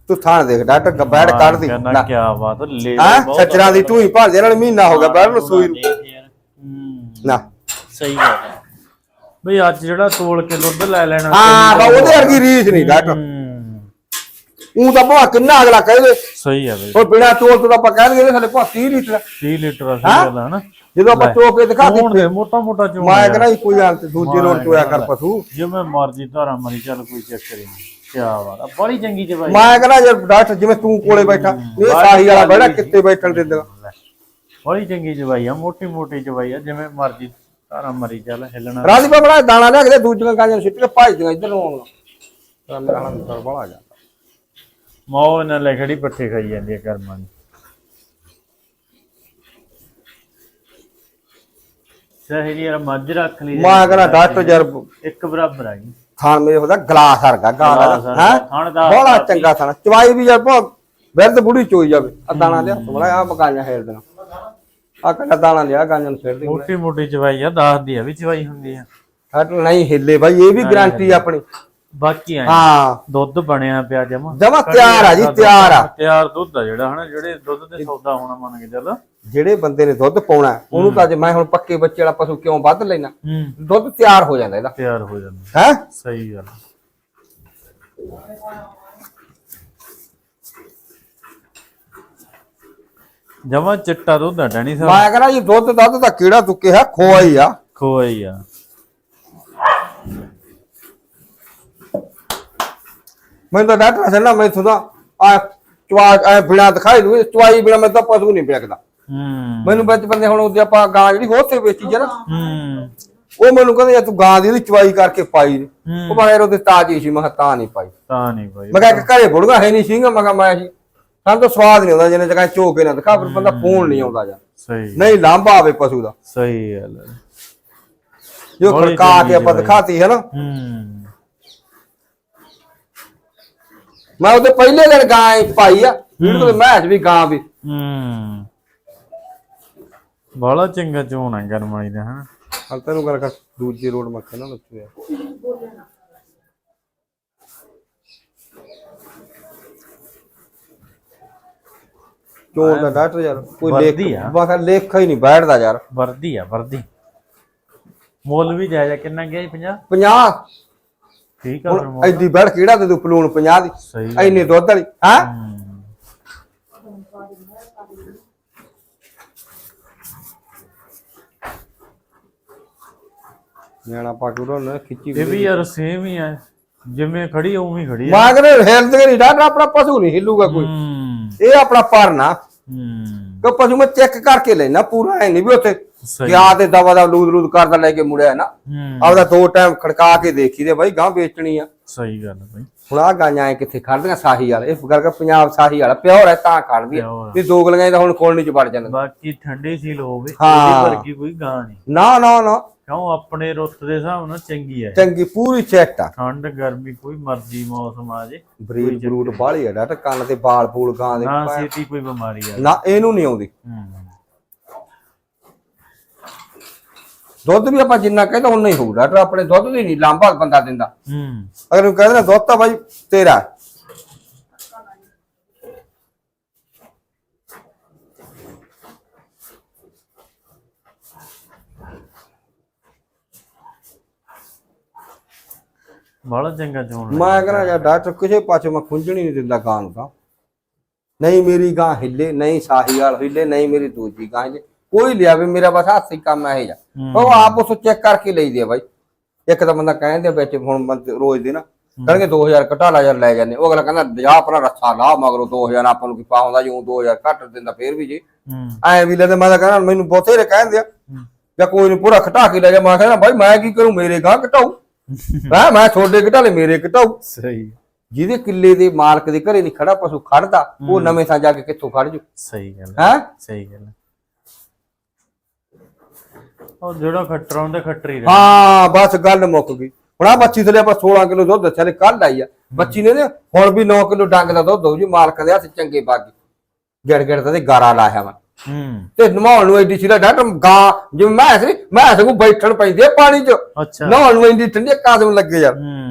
ਤੂੰ ਥਾਣ ਦੇਖ ਡੱਟ ਬੈਠ ਕੱਢਦੀ ਕਹਿੰਦਾ ਕੀ ਬਾਤ ਲੈ ਹਾਂ? ਛੱਜਰਾਂ ਦੀ ਢੂਈ ਭਾਲਦੇ ਨਾਲ ਮਹੀਨਾ ਹੋ ਗਿਆ ਬੈਠ ਨੂੰ ਸੂਈ ਨੂੰ। ਹੂੰ। ਨਾ ਸਹੀ ਗੱਲ ਆ। ਬਈ ਅੱਜ ਜਿਹੜਾ ਤੋਲ ਕੇ ਦੁੱਧ ਲੈ ਲੈਣਾ ਹਾਂ ਬਾ ਉਹਦੇ ਵਰਗੀ ਰੀਸ ਨਹੀਂ ਡੱਟ ਹੂੰ। ਉਹ ਤਾਂ ਭਾਵੇਂ ਕਿੰਨਾ ਅਗਲਾ ਕਹੇ ਸਹੀ ਆ ਬਈ। ਉਹ ਬਿਨਾ ਤੋਲ ਤੋਂ ਤਾਂ ਆਪਾਂ ਕਹਿ ਦਈਏ ਸਾਡੇ ਭਾਵੇਂ 30 ਲੀਟਰ 30 ਲੀਟਰ ਆ ਸਹੀ ਗੱਲ ਆ ਨਾ ਜਦੋਂ ਆਪਾਂ ਚੋ ਕੇ ਦਿਖਾ ਚੋਣ ਦੇ ਮੋਟਾ ਮੋਟਾ ਚੋਣ ਮੈਂ ਕਹਿੰਦਾ ਜੀ ਕੋਈ ਹਾਲ ਤੇ ਦੂਜੇ ਲੋਟ ਚੋਇਆ ਕਰ ਪਸ਼ੂ। ਜਿਵੇਂ ਮਰਜ਼ੀ ਧਾਰਾ ਮਰੀ ਚੱਲ ਕੋਈ ਚੱਕਰ ਹੀ ਨਹੀਂ। ਕੀ ਬਾਤ ਆ ਬੜੀ ਚੰਗੀ ਚ ਬਾਈ ਮੈਂ ਕਹਿੰਦਾ ਯਾਰ ਡਾਕਟਰ ਜਿਵੇਂ ਤੂੰ ਕੋਲੇ ਬੈਠਾ ਇਹ ਸਾਹੀ ਵਾਲਾ ਬੜਾ ਕਿੱਥੇ ਬੈਠਣ ਦਿੰਦਾ? ਬੜੀ ਚੰਗੀ ਜਵਾਈ ਆ ਮੋਟੀ ਮੋਟੀ ਜਵਾਈ ਆ ਜਿਵੇਂ ਮਰਜ਼ੀ ਧਾਰਾ ਮਰੀ ਚੱਲ ਹਿੱਲਣਾ। ਰਾਜੀ ਬੜਾ ਦਾਣਾ ਲਿਆ ਕੇ ਦੂਜੀਆਂ ਗਾਂਆਂ ਨੂੰ ਸਿੱਟ ਕੇ ਭੱਜਦੀਆਂ ਇੱਧਰ ਨੂੰ ਆਉਣਗਾ ਮੇਰਾ ਹਾਲ ਅੰਦਰ ਬੜਾ ਜਾ। ਮੌ ਇਹਨਾਂ ਲੈ ਖੜੀ ਪੱਠੇ ਖਾਈ ਜਾਂਦੀ ਆ ਕਰਮਾਂ ਦੀ। ਸਹੀ ਯਾਰ ਮੱਝ ਰੱਖ ਲਈ ਮੈਂ ਕਹਿੰਦਾ ਯਾਰ ਇੱਕ ਬਰਾਬਰ ਆ ਗਈ ਥਾਣ ਮੇਰੇ ਹੁੰਦਾ ਗਲਾਸ ਹਰਗਾ ਗਾਂ ਗਲਾਸ ਦਾ ਵਰਗਾ। ਹੈ? ਬੜਾ ਚੰਗਾ ਥਾਣਾ ਚਵਾਈ ਵੀ ਯਾਰ ਬਹੁਤ ਵਿਰਧ ਬੁੜੀ ਚੋਈ ਜਾਵੇ। ਆ ਦਾਣਾ ਲਿਆ ਬੜਾ ਆ ਮਕਾਨਾਂ ਖੇਡ ਦੇਣਾ। ਆ ਦਾਣਾ ਲਿਆ ਨੂੰ ਛੇੜ ਦੇ ਮੋਟੀ ਮੋਟੀ ਜਵਾਈ ਆ ਦੱਸਦੀ ਆ ਵੀ ਜਵਾਈ ਹੁੰਦੀ ਆ। ਹਟ ਨਹੀਂ ਹਿੱਲੇ ਬਾਈ ਇਹ ਵੀ ਗਾਰੰਟੀ ਆਪਣੀ। ਬਾਕੀ ਆ ਹਾਂ। ਦੁੱਧ ਬਣਿਆ ਪਿਆ ਜਮਾ। ਜਮਾ ਤਿਆਰ ਆ ਜੀ ਤਿਆਰ ਆ। ਤਿਆਰ ਦੁੱਧ ਆ ਜਿਹੜਾ ਹਨਾ ਜਿਹੜੇ ਦੁੱਧ ਤੇ ਸੌਦਾ ਹੋਣਾ ਮੰਨ ਕੇ ਚੱਲ। ਜਿਹੜੇ ਬੰਦੇ ਨੇ ਦੁੱਧ ਪਾਉਣਾ ਹੈ, ਉਹਨੂੰ ਤਾਂ ਜੇ ਮੈਂ ਹੁਣ ਪੱਕੇ ਬੱਚੇ ਵਾਲਾ ਪਸ਼ੂ ਕਿਉਂ ਵੱਧ ਲੈਣਾ? ਹੂੰ। ਦੁੱਧ ਤਿਆਰ ਹੋ ਜਾਂਦਾ ਇਹਦਾ। ਤਿਆਰ ਹੋ ਜਾਂਦਾ। ਹੈ? ਸਹੀ ਗੱਲ। ਜਮਾ ਚਿੱਟਾ ਦੁੱਧ ਆ ਡੈਣੀ ਸਾਹਿਬ। ਮੈਂ ਕਹਿੰਦਾ ਜੀ ਦੁੱਧ ਦੁੱਧ ਦਾ ਕੀੜਾ ਤੂੰ ਕਿਹਾ ਖੋਆ ਹੀ ਆ। ਖੋਈ ਆ। ਮੈਨੂੰ ਤਾਂ ਡਾਕਟਰ ਕਹਿੰਦਾ ਮੈਂ ਤੁਹਾਨੂੰ ਆ ਚਵਾ ਐ ਬਿਨਾ ਦਿਖਾਈ ਦੂ ਚਵਾਈ ਬਿਨਾ ਮੈਂ ਤਾਂ ਪਸ਼ੂ ਨਹੀਂ ਵੇਚਦਾ ਹੂੰ। ਮੈਨੂੰ ਬਚਪਨ ਦੇ ਹੁਣ ਉਹਦੇ ਆਪਾਂ ਗਾਂ ਜਿਹੜੀ ਹੋਥੇ ਵੇਚੀ ਜਰਾ ਹੂੰ। ਉਹ ਮੈਨੂੰ ਕਹਿੰਦੇ ਯਾਰ ਤੂੰ ਗਾਂ ਦੀ ਉਹਦੀ ਚਵਾਈ ਕਰਕੇ ਪਾਈ ਨੀ। ਉਹ ਮੈਂ ਉਹਦੇ ਤਾਜੀ ਸੀ ਮੈਂ ਤਾਂ ਨਹੀਂ ਪਾਈ। ਤਾਂ ਨਹੀਂ ਭਾਈ ਮੈਂ ਕਿਹਾ ਘਰੇ ਬੁੜਗਾ ਹੈ ਨਹੀਂ ਸੀਗਾ ਮੈਂ ਕਿਹਾ ਮੈਂ ਜੀ ਸਾਨੂੰ ਤਾਂ ਸਵਾਦ ਨਹੀਂ ਆਉਂਦਾ ਜਿਹਨੇ ਜਗ੍ਹਾ ਚੋ ਕੇ ਨਾ ਦਿਖਾ ਫਿਰ ਬੰਦਾ ਫੋਨ ਨਹੀਂ ਆਉਂਦਾ ਯਾਰ ਸਹੀ ਨਹੀਂ ਲਾਂਭਾ ਆਵੇ ਪਸ਼ੂ ਦਾ। ਸਹੀ ਗੱਲ। ਜੋ ਖੜਕਾ ਕੇ ਆਪਾਂ। ਦਿਖਾਤੀ ਹੈ ਨਾ। ਹੂੰ। ਮੈਂ ਉਹਦੇ ਪਹਿਲੇ ਦਿਨ ਗਾਂ ਹੀ ਪਾਈ ਆ ਵੀਡੀਓ ਤੇ ਮੈਚ ਵੀ ਗਾਂ ਵੀ। ਹੂੰ। ਬੜਾ ਚੰਗਾ ਚੋਣ ਹੈ ਗਰਮਾਈ ਦਾ ਹਾਂ ਹਲ ਤੈਨੂੰ ਗੱਲ ਕਰ ਦੂਜੀ ਰੋਡ ਮੱਖੇ ਨਾ ਲੱਛੂ ਚੋਣ ਦਾ ਡਾਕਟਰ ਯਾਰ ਕੋਈ ਲੇਖ ਆ। ਬਸ ਲੇਖਾ ਹੀ ਨਹੀਂ ਬੈਠਦਾ ਯਾਰ। ਵਰਦੀ ਆ ਵਰਦੀ। ਮੁੱਲ ਵੀ ਜਾਇਜ਼ਾ ਕਿੰਨਾ ਗਿਆ ਜੀ 50 50 ਠੀਕ ਆ ਫਿਰ ਹੁਣ ਮੁੱਲ ਐਡੀ ਕਿਹੜਾ ਦੇ ਦੂ ਪਲੂਣ 50 ਦੀ? ਐਨੀ ਦੁੱਧ ਵਾਲੀ ਹਾਂ? ਹੂੰ। ਨਿਆਣਾ ਪਾਟੂ ਰੋਣ ਖਿੱਚੀ ਇਹ ਵੀ ਯਾਰ ਸੇਮ ਹੀ ਆ। ਜਿਵੇਂ ਖੜੀ ਉਵੇਂ ਹੀ ਖੜੀ ਆ। ਮਾਂ ਕਹਿੰਦੇ ਹਿਲਦ ਨਹੀਂ ਡਾਕਟਰ ਆਪਣਾ ਪਸ਼ੂ ਨਹੀਂ ਹਿੱਲੂਗਾ ਕੋਈ। ਹੂੰ। ਇਹ ਆਪਣਾ ਪਰਨਾ। ਹੂੰ। ਕਿ ਪਸ਼ੂ ਮੈਂ ਚੈੱਕ ਕਰਕੇ ਲੈਣਾ ਪੂਰਾ ਐ ਨਹੀਂ ਵੀ ਉੱਥੇ ਕਿਆ ਤੇ ਦਵਾ ਦਾ ਲੂਦ ਲੂਦ ਕਰਦਾ ਲੈ ਕੇ ਮੁੜਿਆ ਨਾ। ਆਪਦਾ ਦੋ ਟਾਈਮ ਖੜਕਾ ਕੇ ਦੇਖੀ ਦੇ ਬਾਈ ਗਾਂ ਵੇਚਣੀ ਆ। ਸਹੀ ਗੱਲ ਬਈ। ਹੁਣ ਆ ਗਾਂਆਂ ਐ ਕਿੱਥੇ ਖੜਦੀਆਂ ਸਾਹੀ ਵਾਲਾ। ਇਹ ਕਰਕੇ ਪੰਜਾਬ ਸਾਹੀ ਵਾਲਾ ਪਿਓਰ ਹੈ ਤਾਂ ਖੜਦੀ ਆ। ਵੀ ਦੋ ਗਲੀਆਂ ਤਾਂ ਹੁਣ ਕੋਲਣੀ ਚ ਵੜ ਜਾਂਦਾ। ਬਾਕੀ ਠੰਡੀ ਸੀਲ ਹੋਵੇ ਹਾਂ। ਇਹਦੀ ਵਰਗੀ ਕੋਈ ਗਾਂ ਨਹੀਂ ਨਾ ਨਾ ਨਾ। ਕਿਉਂ? ਆਪਣੇ ਰੁੱਤ ਦੇ ਹਿਸਾਬ ਨਾਲ ਚੰਗੀ ਹੈ ਚੰਗੀ ਪੂਰੀ ਚੈੱਕ ਆ। ਠੰਡ ਗਰਮੀ ਕੋਈ ਮਰਜ਼ੀ ਮੌਸਮ ਆ ਜੇ। ਬਰੀਡ ਬਰੂਡ ਬਾਹਲੀ ਆ ਡਾਟ ਕੰਨ ਤੇ ਬਾਲ ਬੂਲ ਗਾਂ ਦੇ ਨਾ ਛੇਤੀ ਕੋਈ ਬਿਮਾਰੀ ਆ ਨਾ ਇਹਨੂੰ ਨਹੀਂ ਆਉਂਦੀ ਹੂੰ ਦੁੱਧ ਵੀ ਆਪਾਂ ਜਿੰਨਾ ਕਹਿੰਦਾ ਉਨਾ ਹੀ ਹੋਊ ਡਾਕਟਰ ਆਪਣੇ ਦੁੱਧ ਦੀ ਨਹੀਂ ਲਾਂਭਾ ਬੰਦਾ ਦਿੰਦਾ। ਹੂੰ। ਅਗਰ ਉਹ ਕਹਿੰਦਾ ਦੁੱਧ ਤਾਂ ਬਾਈ ਤੇਰਾ ਹੈ। ਬੜਾ ਚੰਗਾ ਚੋਣ ਮੈਂ ਕਹਿੰਦਾ ਯਾਰ ਡਾਕਟਰ ਕਿਸੇ ਪਾਸੇ ਮੈਂ ਖੁੰਝਣੀ ਨਹੀਂ ਦਿੰਦਾ ਗਾਂ ਨੂੰ ਤਾਂ। ਨਹੀਂ ਮੇਰੀ ਗਾਂ ਹਿੱਲੇ ਨਹੀਂ ਸਾਹੀਵਾਲ ਹਿੱਲੇ ਨਹੀਂ ਮੇਰੀ ਦੂਜੀ ਗਾਂ ਹਿੱਲੇ। ਕੋਈ ਲਿਆਵੇ ਮੇਰਾ ਬਸ ਹੱਥ ਹੀ ਕੰਮ ਹੈ ਜਾ ਹੂੰ। ਉਹ ਆਪ ਉਸ ਚੈੱਕ ਕਰਕੇ ਲਈਦੀ ਆ ਬਾਈ। ਇੱਕ ਤਾਂ ਬੰਦਾ ਕਹਿੰਦੇ ਵਿੱਚ ਹੁਣ ਬੰਦੇ ਰੋਜ਼ ਦੇ ਨਾ ਕਹਿੰਦੇ 2000 ਘਟਾ ਲਾ ਯਾਰ ਲੈ ਜਾਂਦੇ। ਉਹ ਅਗਲਾ ਕਹਿੰਦਾ ਜਾ ਆਪਣਾ ਰੱਸਾ ਲਾ ਮਗਰੋਂ 2000 ਆਪਾਂ ਨੂੰ ਕੀ ਪਾਉਂਦਾ ਜਿਉਂ 2000 ਘੱਟ ਦਿੰਦਾ ਫੇਰ ਵੀ ਜੀ। ਹੂੰ। ਐ ਵੀ ਲੈਂਦੇ ਮੈਂ ਤਾਂ ਕਹਿੰਦਾ ਮੈਨੂੰ ਬਥੇਰੇ ਕਹਿੰਦੇ ਆ ਹੂੰ। ਜਾਂ ਕੋਈ ਨਹੀਂ ਪੂਰਾ ਘਟਾ ਕੇ ਲੈ ਜਾ। ਮੈਂ ਕਹਿੰਦਾ ਭਾਈ ਮੈਂ ਕੀ ਕਰੂੰ? ਮੇਰੇ ਗਾਂ ਘਟਾਉ ਮੈਂ ਮੈਂ ਛੋਡੇ ਘਟਾ ਲੈ ਮੇਰੇ ਘਟਾਉ ਸਹੀ। ਜਿਹਦੇ ਕਿੱਲੇ ਦੇ ਮਾਲਕ ਦੇ ਘਰੇ ਨਹੀਂ ਖੜਾ ਪਸ਼ੂ ਖੜਦਾ ਉਹ ਨਵੇਂ ਥਾਂ ਜਾ ਕੇ ਕਿੱਥੋਂ ਖੜ ਜੂ। ਸਹੀ ਗੱਲ ਹੈ, ਹੈ? ਸਹੀ ਗੱਲ ਹੈ। ਉਹ ਜਿਹੜਾ ਖੱਟਰ ਹੁੰਦੇ ਖੱਟਰ ਹੀ ਰਹਿੰਦਾ। ਹਾਂ ਬਸ ਗੱਲ ਮੁੱਕ ਗਈ। ਹੁਣ ਆ ਬੱਚੀ ਥਲੇ ਆਪਾਂ 16 ਕਿਲੋ ਦੁੱਧ ਦੱਸਿਆ ਨੇ ਕੱਲ ਆਈ ਆ। ਬੱਚੀ ਨੇ ਨਾ ਹੁਣ ਵੀ 9 ਕਿਲੋ ਡੰਗ ਦਾ ਦੁੱਧ ਦਊ ਜੀ ਮਾਲਕ ਦੇ ਹੱਥ ਚੰਗੇ ਬਾਗੀ। ਗੜ ਗੜ ਤੇ ਗਾਰਾ ਲਾਇਆ ਵਾ। ਹੂੰ। ਤੇ ਨਮਾਉਣ ਨੂੰ ਐਡੀ ਸਿਰਾ ਡਾਟ ਗਾਂ ਜਿਵੇਂ ਮੈਂ ਸੀ ਮੈਂ ਸਗੋਂ ਬੈਠਣ ਪੈਂਦੀ ਆ ਪਾਣੀ 'ਚ। ਅੱਛਾ। ਨਹਾਉਣ ਨੂੰ ਠੰਡੀ ਕਾਦਮ ਲੱਗੇ ਯਾਰ ਹੂੰ।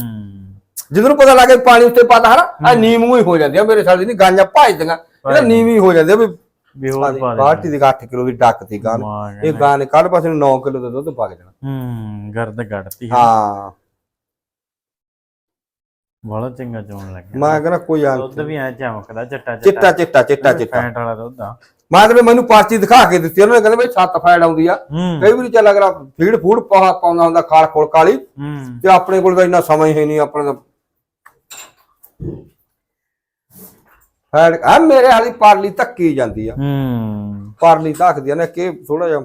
ਜਦੋਂ ਨੂੰ ਪਤਾ ਲੱਗੇ ਪਾਣੀ ਉੱਤੇ ਪਾਤਾ ਹਨਾ ਆ ਨੀਮੂ ਹੀ ਹੋ ਜਾਂਦੀ ਆ ਮੇਰੇ ਸਾਲ ਦੀ ਨਹੀਂ ਗਾਂਜਾਂ ਭਜਦੀਆਂ। ਨੀਵੀਂ ਹੋ ਜਾਂਦੇ ਵੀ ਵੀ ਹੋਰ ਪਾ ਦੇ ਬਾਲਟੀ ਦੀ 8 ਕਿਲੋ ਦੀ ਡੱਕ ਦੀ ਗਾਂ ਨੂੰ। ਮਾਂ ਇਹ ਗਾਂ ਨੇ ਕੱਲ ਪਾਸੇ ਨੂੰ 9 ਕਿਲੋ ਦਾ ਦੁੱਧ ਪਾ ਕੇ ਦੇਣਾ। ਹੂੰ ਗਰਦ ਗੜਤੀ ਹਾਂ। ਬੜਾ ਚੰਗਾ ਚੋਣ ਲੱਗਿਆ। ਮੈਂ ਕਹਿੰਦਾ ਕੋਈ ਆਂ ਦੁੱਧ ਵੀ ਐ ਚਮਕਦਾ ਚਿੱਟਾ ਚਿੱਟਾ। ਚਿੱਟਾ ਚਿੱਟਾ ਚਿੱਟਾ ਫੈਂਟ ਵਾਲਾ ਦੁੱਧ ਆ। ਮੈਂ ਕਹਿੰਦਾ ਮੈਨੂੰ ਪਾਰਟੀ ਦਿਖਾ ਕੇ ਦਿੱਤੀ ਉਹਨਾਂ ਨੇ ਕਹਿੰਦੇ ਬਈ ਸੱਤ ਫੈੜ ਆਉਂਦੀ ਆ। ਕਈ ਵਾਰੀ ਚੱਲ ਅਗਰ ਫੀਡ ਫੂਡ ਪਾ ਪਾਉਂਦਾ ਹੁੰਦਾ ਖਾਲ ਖੋਲ ਕਾਲੀ ਤੇ ਆਪਣੇ ਕੋਲ ਤਾਂ ਇੰਨਾ ਸਮਾਂ ਹੀ ਨਹੀਂ ਆਪਣੇ ਤਾਂ। ਫੈੜ ਆ ਮੇਰੇ ਵਾਲੀ ਪਾਰਲੀ ਧੱਕੀ ਜਾਂਦੀ ਆ। ਹੂੰ। ਪਾਰਲੀ ਧੱਕਦੀ ਆ ਨਾ ਕਿ ਥੋੜਾ ਜਿਹਾ।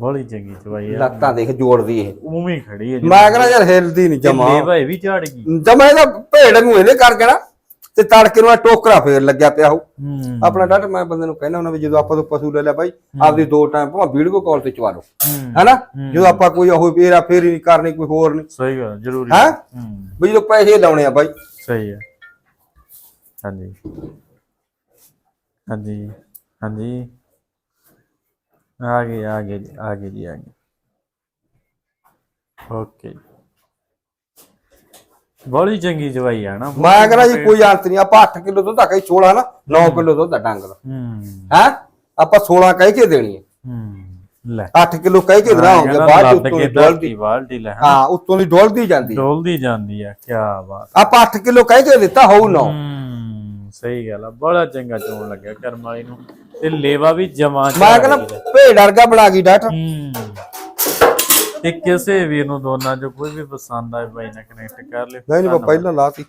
ਬੜੀ ਚੰਗੀ ਚਵਾਈ ਆ। ਲੱਤਾਂ ਦੇਖ ਜੋੜਦੀ ਇਹ। ਉਵੇਂ ਹੀ ਖੜੀ ਹੈ ਮੈਂ ਕਹਿੰਦਾ ਯਾਰ ਹਿਲਦੀ ਨਹੀਂ ਜਮਾ। ਭਾਈ ਵੀ ਝੜ ਗਈ। ਜਮਾ ਇਹਦਾ ਭੇੜ ਨੂੰ ਇਹਨੇ ਕਰ ਜਾਣਾ ਤੇ ਤੜਕੇ ਨੂੰ ਆ ਟੋਕਰਾ ਫੇਰ ਲੱਗਿਆ ਪਿਆ ਹੋ ਹੂੰ। ਆਪਣਾ ਡਾਟ ਮੈਂ ਬੰਦੇ ਨੂੰ ਕਹਿਣਾ ਹੁੰਦਾ ਵੀ ਜਦੋਂ ਆਪਾਂ ਤੋਂ ਪਸ਼ੂ ਲੈ ਲਿਆ ਬਾਈ ਆਪਦੀ ਦੋ ਟਾਈਮ ਭਾਵੇਂ ਵੀਡੀਓ ਕਾਲ ਤੇ ਚਵਾ ਲਓ। ਹੈਨਾ? ਜਦੋਂ ਆਪਾਂ ਕੋਈ ਉਹ ਫੇਰਾ ਫੇਰੀ ਨਹੀਂ ਕਰਨੀ ਕੋਈ ਹੋਰ ਨਹੀਂ। ਸਹੀ ਗੱਲ ਜ਼ਰੂਰੀ ਹੈਂ? ਹੂੰ। ਵੀ ਜਦੋਂ ਪੈਸੇ ਲਾਉਣੇ ਆ ਬਾਈ। ਸਹੀ ਹੈ। ਹਾਂਜੀ। ਹਾਂਜੀ ਹਾਂਜੀ। ਆ ਗਏ ਆ ਗਏ ਆ ਗਏ ਜੀ ਆ ਗਏ। ਓਕੇ ਬੜੀ ਚੰਗੀ ਜਵਾਈ ਆ ਨਾ। ਮੈਂ ਕਹਿੰਦਾ ਜੀ ਕੋਈ ਅੰਤ ਨਹੀਂ ਆਪਾਂ 8 ਕਿਲੋ ਦੁੱਧ ਕਹੀ 16 ਨਾ 9 ਕਿਲੋ ਦੁੱਧ ਆ ਡੰਗ ਦਾ। ਹੂੰ। ਹੈ? ਆਪਾਂ 16 ਕਹਿ ਕੇ ਦੇਣੀ ਹੈ ਹੂੰ। ਲੈ। 8 ਕਿਲੋ ਕਹਿ ਕੇ ਹੋਊਗਾ ਬਾਅਦ ਉੱਤੋਂ ਦੀ ਡੋਲਦੀ। ਬਾਲਟੀ ਲੈ ਹਾਂ ਉੱਤੋਂ ਦੀ ਡੋਲਦੀ ਜਾਂਦੀ। ਡੋਲਦੀ ਜਾਂਦੀ ਆ ਕੀ ਬਾਤ। ਆਪਾਂ 8 ਕਿਲੋ ਕਹਿ ਕੇ ਦਿੱਤਾ ਹੋਊ ਨਾ। ਹੂੰ ਸਹੀ ਗੱਲ ਆ ਬੜਾ ਚੰਗਾ ਚੋਣ ਲੱਗਿਆ ਕਰਮ ਵਾਲੀ ਨੂੰ। ਤੇ ਲੇਵਾ ਵੀ ਜਮਾ ਮੈਂ ਕਹਿੰਦਾ ਭੇਡ ਵਰਗਾ ਬਣਾ ਗਈ ਡਾਟ ਹੂੰ। ਤੇ ਕਿਸੇ ਵੀਰ ਨੂੰ ਦੋਨਾਂ ਚੋਂ ਕੋਈ ਵੀ ਪਸੰਦ ਆਏ ਬਾਈ ਨਾਲ ਕਨੈਕਟ ਕਰ ਲਿਓ। ਨਹੀਂ ਨਹੀਂ ਮੈਂ ਪਹਿਲਾਂ ਲਾਤੀ।